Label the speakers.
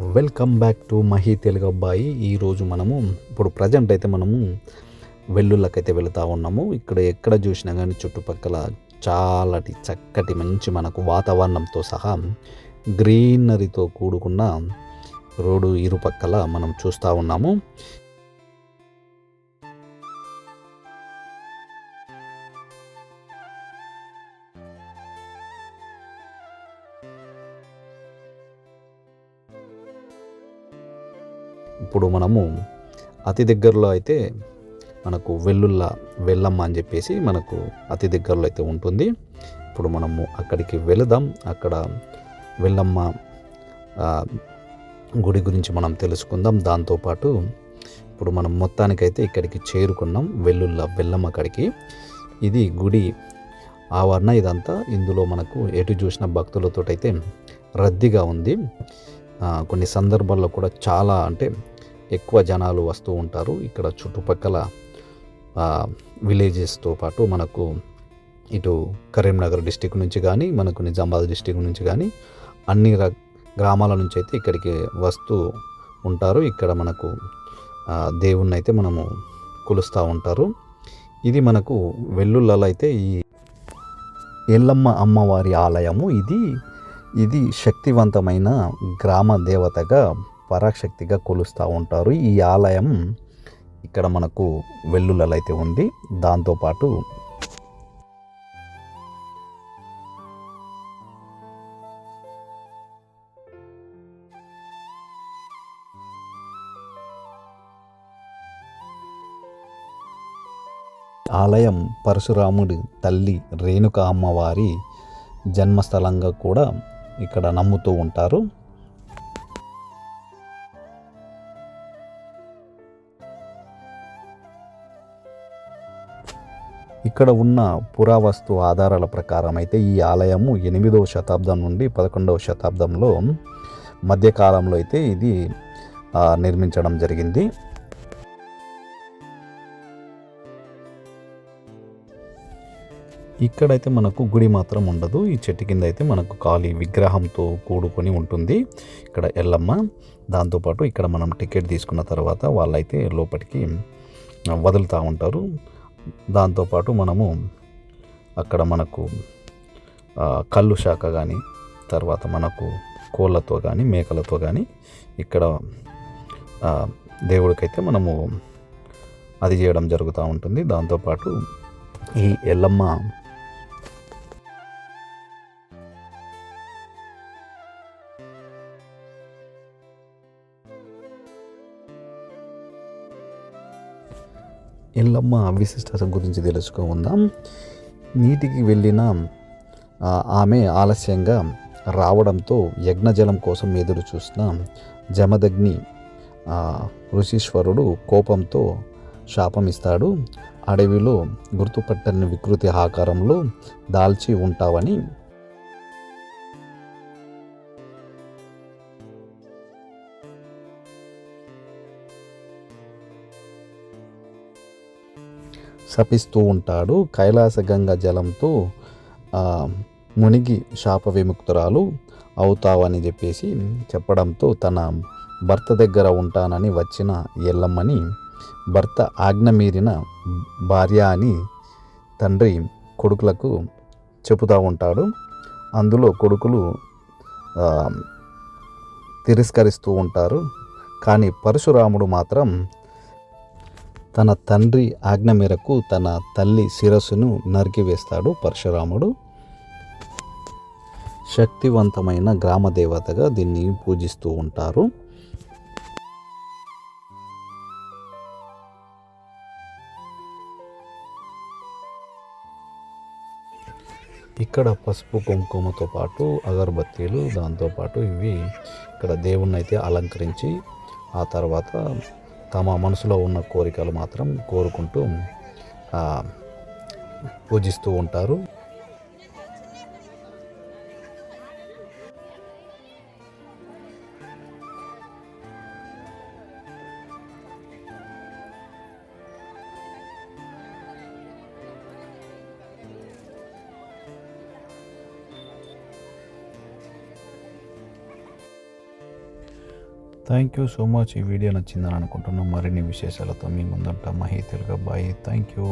Speaker 1: Welcome back to Mahi Telugu అబ్బాయి ఈరోజు మనము ఇప్పుడు ప్రజెంట్ అయితే మనము వెల్లుళ్ళకైతే వెళుతూ ఉన్నాము. ఇక్కడ ఎక్కడ చూసినా కానీ చుట్టుపక్కల చాలాటి చక్కటి మంచి మనకు వాతావరణంతో సహా గ్రీనరీతో కూడుకున్న రోడ్డు ఇరుపక్కల మనం చూస్తూ ఉన్నాము. ఇప్పుడు మనము అతి దగ్గరలో అయితే మనకు వెల్లుల్ల వెల్లమ్మ అని చెప్పేసి మనకు అతి దగ్గరలో అయితే ఉంటుంది. ఇప్పుడు మనము అక్కడికి వెళదాం. అక్కడ వెల్లమ్మ గుడి గురించి మనం తెలుసుకుందాం. దాంతోపాటు ఇప్పుడు మనం మొత్తానికైతే ఇక్కడికి చేరుకున్నాం. వెల్లుల్ల వెల్లమ్మ కాడికి. ఇది గుడి ఆవరణ. ఇదంతా ఇందులో మనకు ఎటు చూసిన భక్తులతో అయితే రద్దీగా ఉంది. కొన్ని సందర్భాల్లో కూడా చాలా అంటే ఎక్కువ జనాలు వస్తూ ఉంటారు. ఇక్కడ చుట్టుపక్కల విలేజెస్తో పాటు మనకు ఇటు కరీంనగర్ డిస్టిక్ నుంచి కానీ మనకు నిజామాబాద్ డిస్టిక్ నుంచి కానీ అన్ని ర గ్రామాల నుంచి అయితే ఇక్కడికి వస్తూ ఉంటారు. ఇక్కడ మనకు దేవుణ్ణి అయితే మనము కొలుస్తూ ఉంటారు. ఇది మనకు వెల్లుల్లలో అయితే ఈ ఎల్లమ్మ అమ్మవారి ఆలయము. ఇది ఇది శక్తివంతమైన గ్రామ దేవతగా పరాశక్తిగా కొలుస్తూ ఉంటారు. ఈ ఆలయం ఇక్కడ మనకు వెల్లులలో అయితే ఉంది దాంతోపాటు ఆలయం పరశురాముడి తల్లి రేణుక అమ్మవారి జన్మస్థలంగా కూడా ఇక్కడ నమ్ముతూ ఉంటారు. ఇక్కడ ఉన్న పురావస్తు ఆధారాల ప్రకారం అయితే ఈ ఆలయము ఎనిమిదవ శతాబ్దం నుండి పదకొండవ శతాబ్దంలో మధ్యకాలంలో అయితే ఇది నిర్మించడం జరిగింది. ఇక్కడైతే మనకు గుడి మాత్రం ఉండదు. ఈ చెట్టు కింద అయితే మనకు ఖాళీ విగ్రహంతో కూడుకొని ఉంటుంది. ఇక్కడ ఎల్లమ్మ దాంతోపాటు ఇక్కడ మనం టికెట్ తీసుకున్న తర్వాత వాళ్ళైతే లోపలికి వదులుతూ ఉంటారు. దాంతోపాటు మనము అక్కడ మనకు కళ్ళు శాఖ కానీ తర్వాత మనకు కోళ్ళతో కానీ మేకలతో కానీ ఇక్కడ దేవుడికైతే మనము అది చేయడం జరుగుతూ ఉంటుంది. దాంతోపాటు ఈ ఎల్లమ్మ ఎల్లమ్మ విశిష్టత గురించి తెలుసుకుందాం. నీటికి వెళ్ళిన ఆమె ఆలస్యంగా రావడంతో యజ్ఞజలం కోసం ఎదురు చూసిన జమదగ్ని ఋషీశ్వరుడు కోపంతో శాపం ఇస్తాడు. అడవిలో గుర్తుపట్టని వికృతి ఆకారంలో దాల్చి ఉంటావని శపిస్తూ ఉంటాడు. కైలాసగంగ జలంతో మునిగి శాప విముక్తురాలు అవుతావని చెప్పేసి చెప్పడంతో తన భర్త దగ్గర ఉంటానని వచ్చిన ఎల్లమ్మని భర్త ఆజ్ఞ మీరిన భార్య అని తండ్రి కొడుకులకు చెబుతూ ఉంటాడు. అందులో కొడుకులు తిరస్కరిస్తూ ఉంటారు. కానీ పరశురాముడు మాత్రం తన తండ్రి ఆజ్ఞ మేరకు తన తల్లి శిరస్సును నరికివేస్తాడు పరశురాముడు. శక్తివంతమైన గ్రామ దేవతగా దీన్ని పూజిస్తూ ఉంటారు. ఇక్కడ పసుపు కుంకుమతో పాటు అగరబత్తీలు దాంతోపాటు ఇవి ఇక్కడ దేవుణ్ణి అయితే అలంకరించి ఆ తర్వాత తమ మనసులో ఉన్న కోరికలు మాత్రం కోరుకుంటూ పూజిస్తూ ఉంటారు. థ్యాంక్ యూ సో మచ్ ఈ వీడియో నచ్చిందని అనుకుంటున్నాం. మరిన్ని విశేషాలతో మీ ముందంట. Mahi Telugu boy thank you